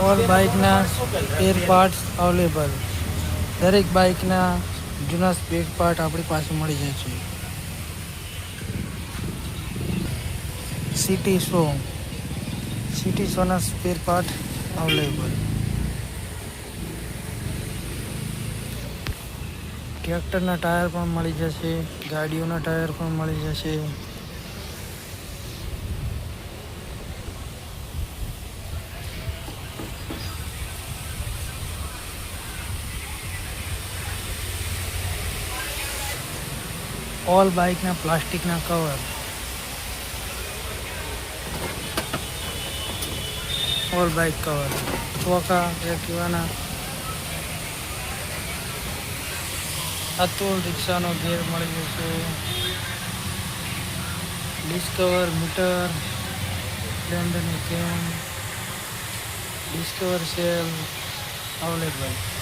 All બાઇકના spare parts available. દરેક બાઇકના જૂના સ્પેર પાર્ટ આપણી પાસે મળી જાય છે. સિટી શો સિટી શોના સ્પેર પાર્ટ અવેલેબલ. ટ્રેક્ટરના ટાયર પણ મળી જશે, ગાડીઓના ટાયર પણ મળી જશે. ઓલ બાઇકના પ્લાસ્ટિકના કવર ઓલ બાઇક કવર ચોકા એક્ટિવાના અતુલ રિક્ષાનો ગેર મળી જશે ડિસ્કવર મીટર સ્પ્લેન્ડરની કેમ ડિસ્કવર સેલ અવેલેબલ